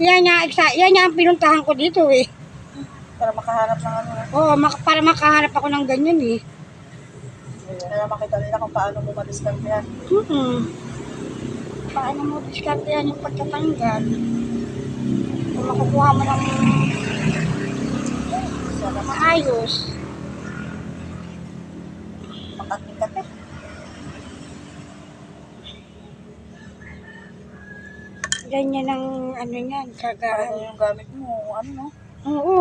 Yan nga, exa- yan nga ang pinuntahan ko dito eh. Para makahanap ng ano. Oo, mak- para makahanap ako ng ganyan eh. Para makita nila kung paano mo madiskarte yan. Hmm. Paano mo diskartehan yung pagtatanggal? Kung makukuha mo ng maayos. Ganyan ang ano yan, Paano kagaan. yung gamit mo? Ano no? Oo.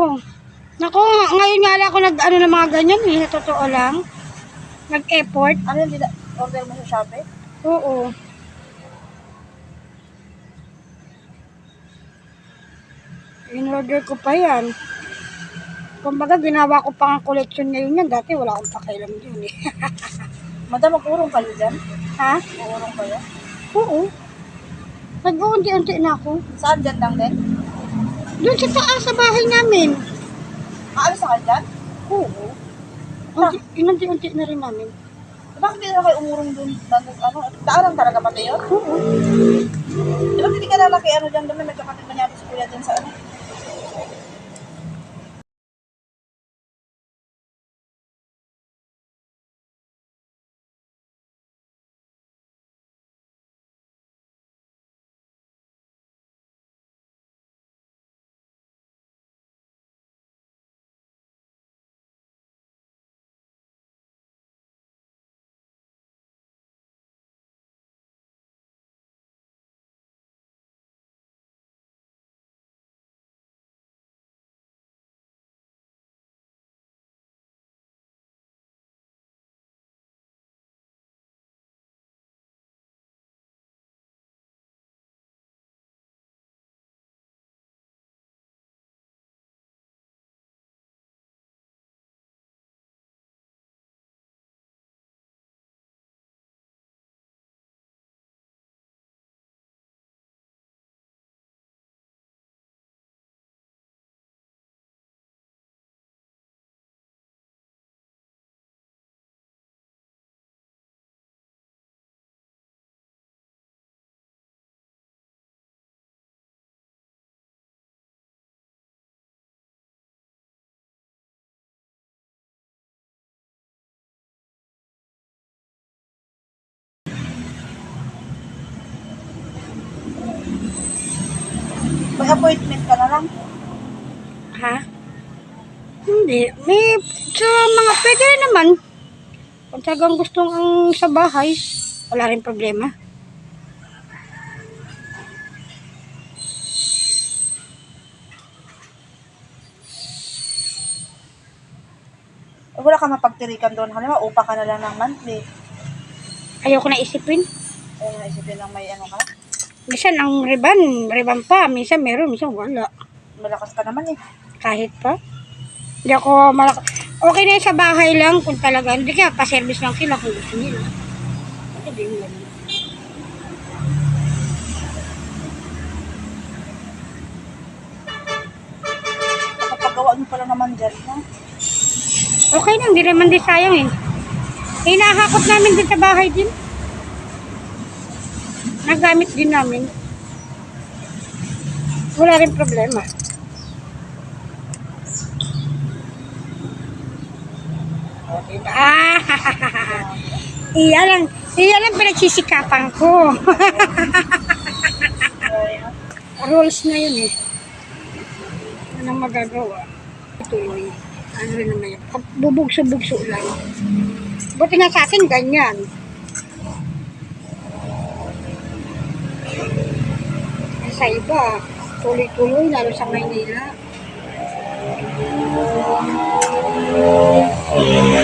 Naku, ngayon nga lang ako nag ano ng mga ganyan eh, sa totoo lang. Nag-effort. Ano yung dila- order mo sa Shopee? Oo. In-order ko pa yan. Kumbaga, ginawa ko pa ang collection ngayon yan. Dati wala akong pakialam dyan eh. Madam, mag-urong kayo dyan? ha? Mag-urong kayo? Oo. Nag-uunti-unti na ako. Saan dyan lang din? Doon sa taas sa bahay namin. Maalis na kayo dyan? Oo. Unti, inunti-unti na rin namin. Bakit hindi na kayo umurong? Bago, ano, daanan talaga pati yun? Oo. Di ba hindi ka lalaki ano dyan doon? May kapatid na niya si kuya dyan sa ano? May appointment ka na lang. Ha? Hindi. May sa mga pwede naman. Kung talagang gustong ang sa bahay, wala rin problema. Eh, wala ka mapagtirikan doon. Halimbawa, upa ka na lang ng monthly. Ayoko na isipin. Ayun, naisipin lang may ano ka. Minsan ang riban, riban pa. Minsan meron, minsan wala. Malakas ka naman eh. Kahit pa. Hindi ako malak... Okay na sa bahay lang kung talaga. Hindi kaya pa-service lang sila kung gusto nila. Hindi yun. Nakapagawa mo pala naman dyan, ha? Okay lang, hindi naman din sayang eh. Nakakot namin din sa bahay din. Nagamit din namin. Wala rin problema. O, diba? Ah, iyan lang, iyan lang pinagsisikapan ko. Rules na yun eh. Anong magagawa? Tuloy. Ano rin naman yun. Bubugso-bugso lang. Buti nga sa atin, ganyan. sa iba, tuloy-tuloy, lalo sa Maynila. Thank you.